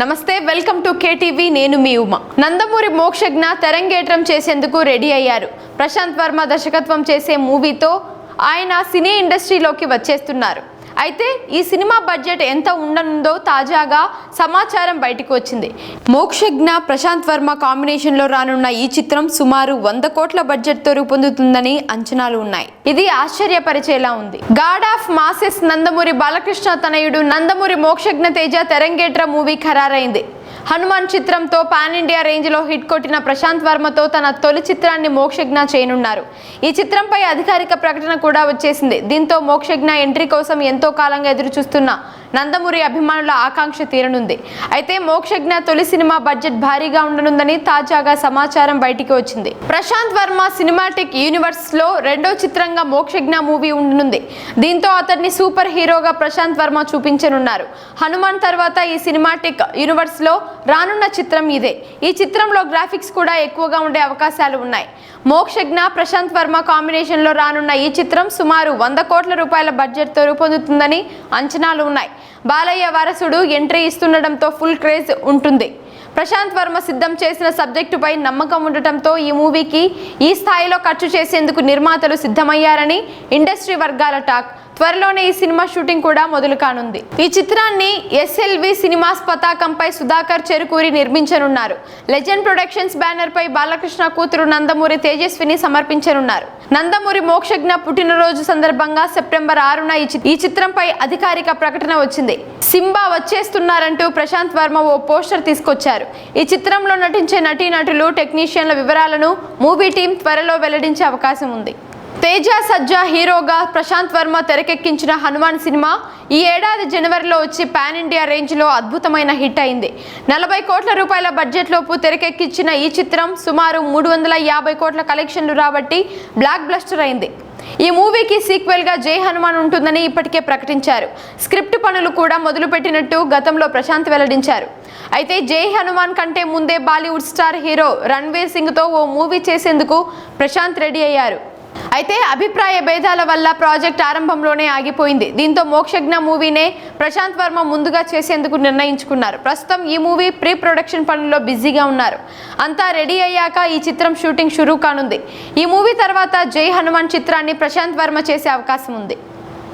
నమస్తే welcome to KTV నేను మీ ఉమా. నందమూరి మోక్షజ్ఞ తెరంగేట్రం చేసేందుకు రెడీ అయ్యారు. ప్రశాంత్ వర్మ దర్శకత్వం చేసే మూవీతో ఆయన సినీ ఇండస్ట్రీలోకి వచ్చేస్తున్నారు. అయితే ఈ సినిమా బడ్జెట్ ఎంత ఉండనుందో తాజాగా సమాచారం బయటకు వచ్చింది. మోక్షజ్ఞ ప్రశాంత్ వర్మ కాంబినేషన్లో రానున్న ఈ చిత్రం సుమారు వంద కోట్ల బడ్జెట్తో రూపొందుతుందని అంచనాలు ఉన్నాయి. ఇది ఆశ్చర్యపరిచేలా ఉంది. God of masses Nandamuri Balakrishna తనయుడు నందమూరి మోక్షజ్ఞ తేజ తెరంగేట్ర మూవీ ఖరారైంది. హనుమాన్ చిత్రంతో పాన్ ఇండియా రేంజ్లో హిట్ కొట్టిన ప్రశాంత్ వర్మతో తన తొలి చిత్రాన్ని మోక్షజ్ఞ చేయనున్నారు. ఈ చిత్రంపై అధికారిక ప్రకటన కూడా వచ్చేసింది. దీంతో మోక్షజ్ఞ ఎంట్రీ కోసం ఎంతో కాలంగా ఎదురు చూస్తున్న నందమూరి అభిమానుల ఆకాంక్ష తీరనుంది. అయితే మోక్షజ్ఞ తొలి సినిమా బడ్జెట్ భారీగా ఉండనుందని తాజాగా సమాచారం బయటికి వచ్చింది. ప్రశాంత్ వర్మ సినిమాటిక్ యూనివర్స్లో రెండో చిత్రంగా మోక్షజ్ఞ మూవీ ఉండనుంది. దీంతో అతన్ని సూపర్ హీరోగా ప్రశాంత్ వర్మ చూపించనున్నారు. హనుమాన్ తర్వాత ఈ సినిమాటిక్ యూనివర్స్లో రానున్న చిత్రం ఇదే. ఈ చిత్రంలో గ్రాఫిక్స్ కూడా ఎక్కువగా ఉండే అవకాశాలు ఉన్నాయి. మోక్షజ్ఞ ప్రశాంత్ వర్మ కాంబినేషన్లో రానున్న ఈ చిత్రం సుమారు వంద కోట్ల రూపాయల బడ్జెట్తో రూపొందుతుందని అంచనాలు ఉన్నాయి. బాలయ్య వారసుడు ఎంట్రీ ఇస్తుండటంతో ఫుల్ క్రేజ్ ఉంటుంది. ప్రశాంత్ వర్మ సిద్ధం చేసిన సబ్జెక్టుపై నమ్మకం ఉండటంతో ఈ మూవీకి ఈ స్థాయిలో ఖర్చు చేసేందుకు నిర్మాతలు సిద్ధమయ్యారని ఇండస్ట్రీ వర్గాల టాక్ త్వరలోనే ఈ సినిమా షూటింగ్ కూడా మొదలు కానుంది. ఈ చిత్రాన్ని ఎస్ఎల్వి సినిమాస్ పతాకంపై సుధాకర్ చెరుకూరి నిర్మించనున్నారు. లెజెండ్ ప్రొడక్షన్స్ బ్యానర్ పై బాలకృష్ణ కూతురు నందమూరి తేజస్విని సమర్పించనున్నారు. నందమూరి మోక్షజ్ఞ పుట్టినరోజు సందర్భంగా సెప్టెంబర్ ఆరున ఈ ఈ చిత్రంపై అధికారిక ప్రకటన వచ్చింది. సింబా వచ్చేస్తున్నారంటూ ప్రశాంత్ వర్మ ఓ పోస్టర్ తీసుకొచ్చారు. ఈ చిత్రంలో నటించే నటీనటులు టెక్నీషియన్ల వివరాలను మూవీ టీం త్వరలో వెల్లడించే అవకాశం ఉంది. తేజ సజ్జా హీరోగా ప్రశాంత్ వర్మ తెరకెక్కించిన హనుమాన్ సినిమా ఈ ఏడాది జనవరిలో వచ్చి పాన్ ఇండియా రేంజ్లో అద్భుతమైన హిట్ అయింది. నలభై కోట్ల రూపాయల బడ్జెట్లోపు తెరకెక్కించిన ఈ చిత్రం సుమారు మూడు వందల యాభై కోట్ల కలెక్షన్లు రాబట్టి బ్లాక్ బ్లస్టర్ అయింది. ఈ మూవీకి సీక్వెల్గా జై హనుమాన్ ఉంటుందని ఇప్పటికే ప్రకటించారు. స్క్రిప్ట్ పనులు కూడా మొదలుపెట్టినట్టు గతంలో ప్రశాంత్ వెల్లడించారు. అయితే జై హనుమాన్ కంటే ముందే బాలీవుడ్ స్టార్ హీరో రణ్వీర్ సింగ్తో ఓ మూవీ చేసేందుకు ప్రశాంత్ రెడీ అయ్యారు. అయితే అభిప్రాయ భేదాల వల్ల ప్రాజెక్ట్ ఆరంభంలోనే ఆగిపోయింది. దీంతో మోక్షజ్ఞ మూవీనే ప్రశాంత్ వర్మ ముందుగా చేసేందుకు నిర్ణయించుకున్నారు. ప్రస్తుతం ఈ మూవీ ప్రీ ప్రొడక్షన్ పనుల్లో బిజీగా ఉన్నారు. అంతా రెడీ అయ్యాక ఈ చిత్రం షూటింగ్ షురూ కానుంది. ఈ మూవీ తర్వాత జై హనుమాన్ చిత్రాన్ని ప్రశాంత్ వర్మ చేసే అవకాశం ఉంది.